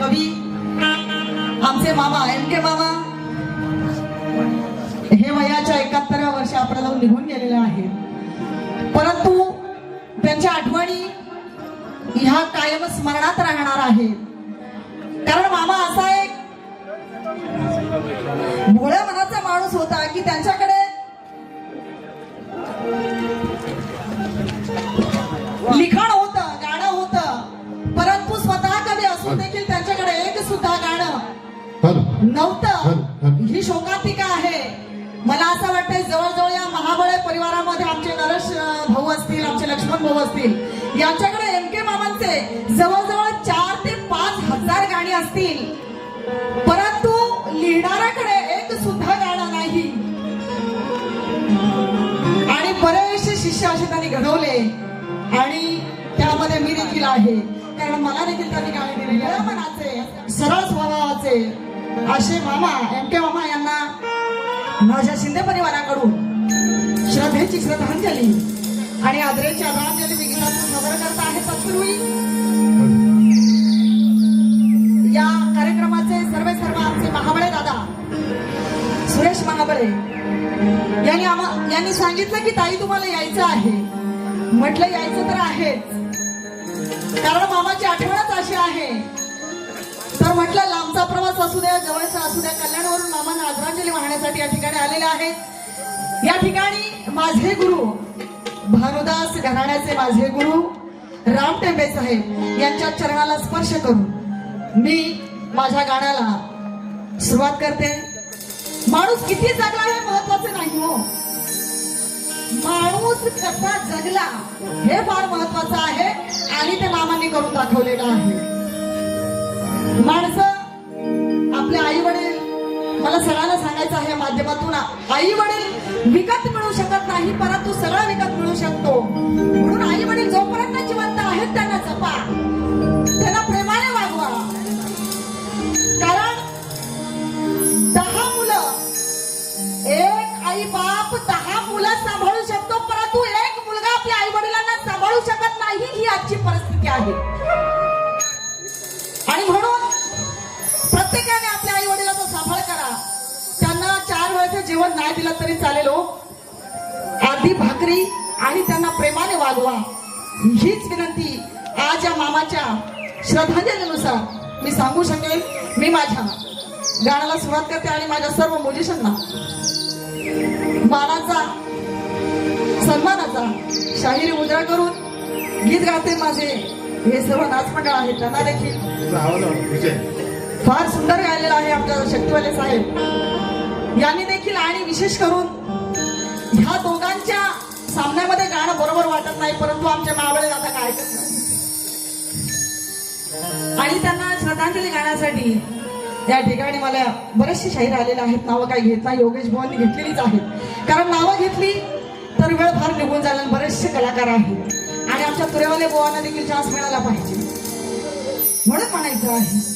कवी आमचे मामा एम के मामा हे वयाच्या एकाहत्तराव्या वर्षी आपल्याला निघून गेलेले आहेत. परंतु त्यांच्या आठवणी ह्या कायम स्मरणात राहणार आहेत. कारण मामा असा एक भोळ्या मनाचा माणूस होता की त्यांच्याकडे नव्हतं. ही शोकांतिका आहे. मला असं वाटतंय जवळजवळ या महाबळे परिवारामध्ये आमचे नरेश भाऊ असतील आमचे लक्ष्मण भाऊ असतील यांच्याकडे एम के मामांचे जवळजवळ चार ते पाच हजार गाणी असतील. परंतु लिहिणाऱ्याकडे एक सुद्धा गाणं नाही. आणि बरेचसे शिष्य असे त्यांनी घडवले. आणि त्यामध्ये मी देखील आहे. कारण मला देखील त्यांनी गाणी दिलेली. मनाचे सरळ स्वभावाचे. असे मामा एम के मामा यांना माझ्या शिंदे परिवाराकडून श्रद्धेची श्रद्धांजली आणि आदरेची आदरांजली विघ्नातून गीतातून करता करत आहे तत्पूर्वी. या कार्यक्रमाचे सर्वे सर्व आमचे महाबळे दादा सुरेश महाबळे यांनी आम्हा यांनी सांगितलं की ताई तुम्हाला यायचं आहे. म्हटलं यायचं तर आहेच. कारण मामाची आठवणच अशी आहे. तर म्हटलं लांबचा प्रवास असू द्या जवळचा असू द्या कल्याणवरून मामांना आदरांजली वाहण्यासाठी या ठिकाणी आलेले आहेत. या ठिकाणी माझे गुरु भानुदास घराण्याचे माझे गुरु राम टेंबे साहेब यांच्या चरणाला स्पर्श करून मी माझ्या गाण्याला सुरुवात करते. माणूस किती जगला हे महत्वाचं नाही हो. माणूस कसा जगला हे फार महत्वाचं आहे आणि ते मामांनी करून दाखवलेलं आहे. माणसं आपले आई वडील मला सगळ्यांना सांगायचं आहे माध्यमातून आई वडील विकत मिळू शकत नाही परंतु सगळं विकत मिळू शकतो. म्हणून आई वडील जोपर्यंत जिवंत आहेत त्यांना जपा. त्यांना प्रेमाने वागवा. कारण दहा मुलं एक आई बाप दहा मुलं सांभाळू शकतो परंतु एक मुलगा आपल्या आई वडिलांना सांभाळू शकत नाही ही आजची परिस्थिती आहे. जेवण नाही दिलं तरी चालेल हो. आधी भाकरी आणि त्यांना प्रेमाने वागवा. हीच विनंती आज या मामाच्या श्रद्धांजलीनुसार मी सांगू शकेल मी माझ्या गाण्याला सुरुवात करते आणि माझ्या सर्व मुलीशांना मानाचा सन्मानाचा शाहिरी मुद्रा करून गीत गाते माझे. हे सर्व नाचमंडळ आहेत त्यांना देखील. फार सुंदर गायलेलं आहे आमच्या शक्तिवाले साहेब. यांनी देखील आणि विशेष करून ह्या दोघांच्या सामन्यामध्ये गाणं बरोबर वाटत नाही परंतु आमच्या मावळे आता काय नाही आणि त्यांना श्रद्धांजली गाण्यासाठी या ठिकाणी मला बरेचसे शाहीर आलेले आहेत. नावं काही घेत नाही योगेश भुवांनी घेतलेलीच आहेत. कारण नावं घेतली तर वेळ फार निघून जाईल आणि बरेचसे कलाकार आहेत. आणि आमच्या तुरेवाले बुवांना देखील चान्स मिळाला पाहिजे. म्हणून म्हणायचं आहे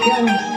第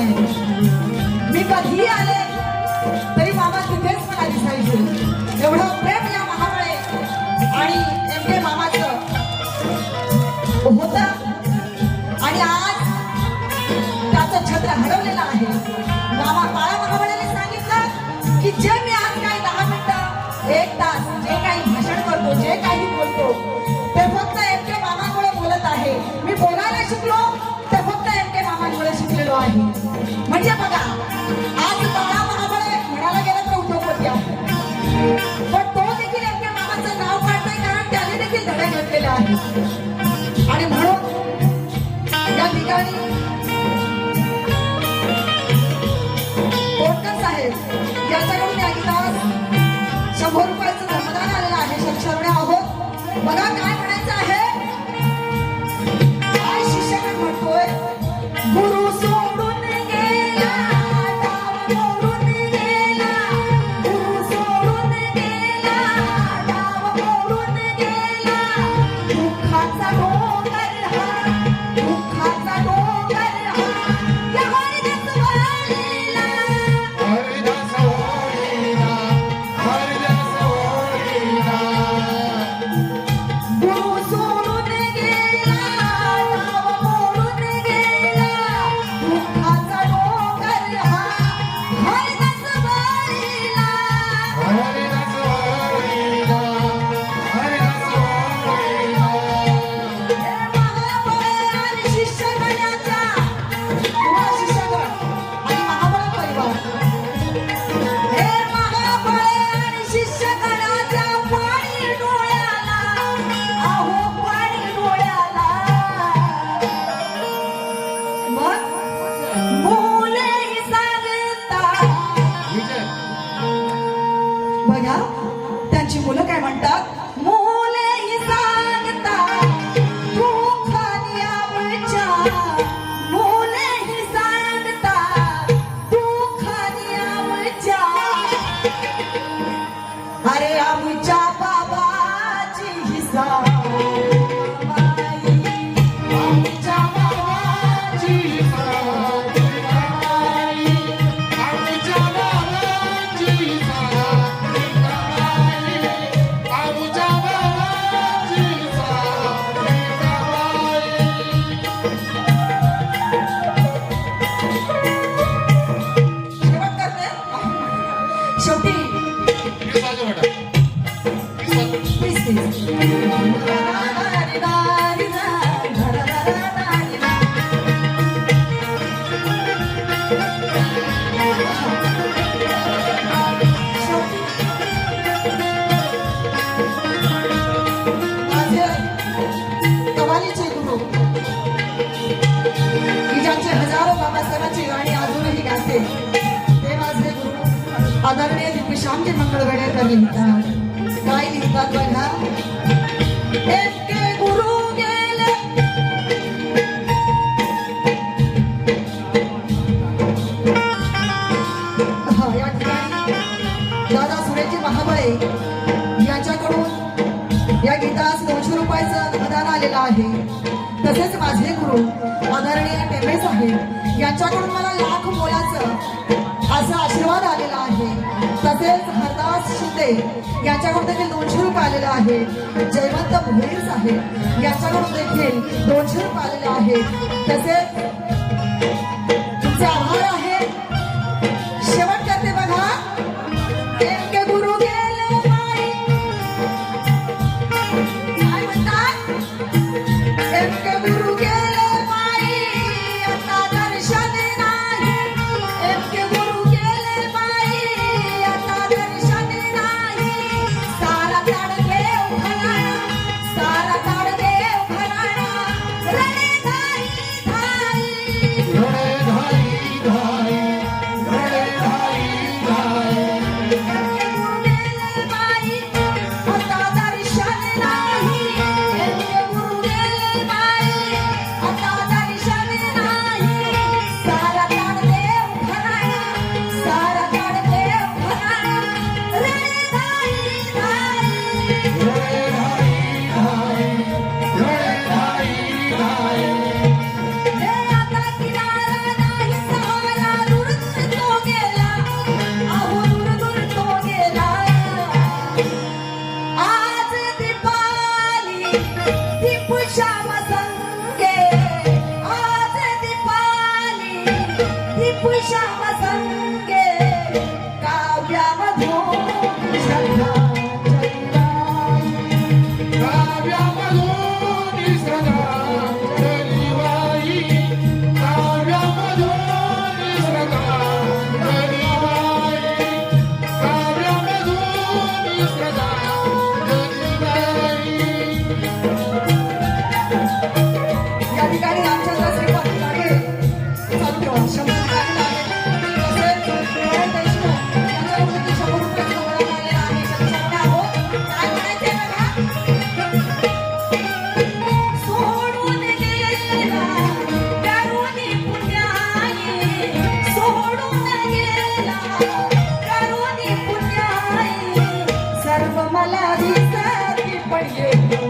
मी कधी आले तरी मामा तिथेच मला दिसायचे. एवढं प्रेम या आणि एम के मामाचं आणि आज त्याचं छत्र हरवलेलं आहे. मामा काळा महाबळेने सांगितलं की जे मी आहे. आणि म्हणून या ठिकाणी कोणतं साहेब याच्याकडून या शंभर रुपयाचं Yeah. कळवण्याचा लिहितात काय लिहितात बघा या गीतास दोनशे रुपयाचं अनुदान आलेलं आहे तसेच माझे गुरु आदरणीय टेमेस आहे यांच्याकडून मला लाख मोलाचं असा आशीर्वाद आले याच्याकडून याच्यावर देखील दोनशे रुपये आलेलं आहे. जयवंत भोईस आहे. याच्याकडून देखील दोनशे रुपये आलेलं आहे. तसेच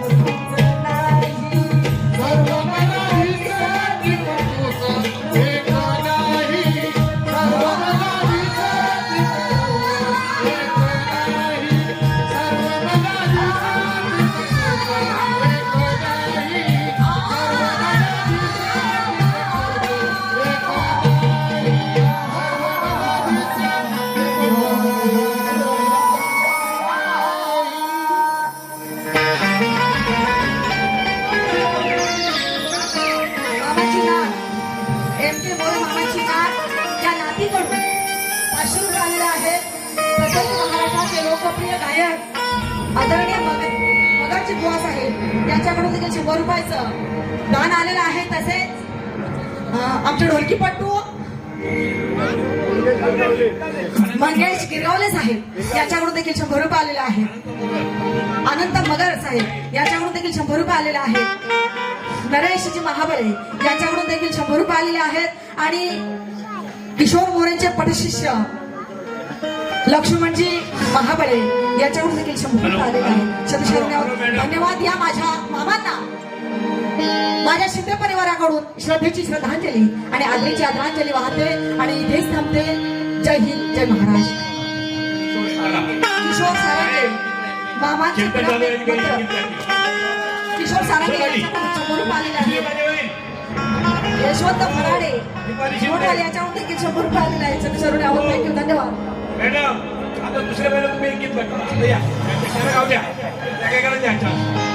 Thank you. नात एम मोरे मामाची नात या नातीकडून पाचशे झालेला आहे. आहेत तसेच महाराष्ट्राचे लोकप्रिय गायक आदरणीय मगर मगरची बुवा साहेब यांच्याकडून देखील शंभर रुपयाचं दान आलेलं आहे. तसेच आमचे ढोलकीपट्टू मंगेश गिरगावले साहेब याच्याकडून देखील शंभर रुपये आलेला आहे अनंत मगर साहेब याच्याकडून देखील शंभर रुपये आलेला आहे नरेशजी महाबळे यांच्याकडून देखील शंभर रुपये आलेले आहेत. आणि किशोर मोरेंचे पटशिष्य लक्ष्मणजी महाबळे याच्याकडून देखील शंभर रुपये आलेले आहेत. शतशरण्यावर धन्यवाद या माझ्या मामांना. माझ्या शिंदे परिवाराकडून श्रद्धेची श्रद्धांजली आणि आदरीची आदरांजली वाहते आणि इथेच थांबते. जय हिंद जय महाराष्ट्र. किशोर सारंगे मामांचे यशवंत फराडे. याच्यावर देखील शंभर रुपये आलेले आहेत. सदस्यरून यावर थँक्यू धन्यवाद. मॅडम आता दुसऱ्या वेळेला तुम्ही एक गीत बघा या. गाव द्या. काय करायचं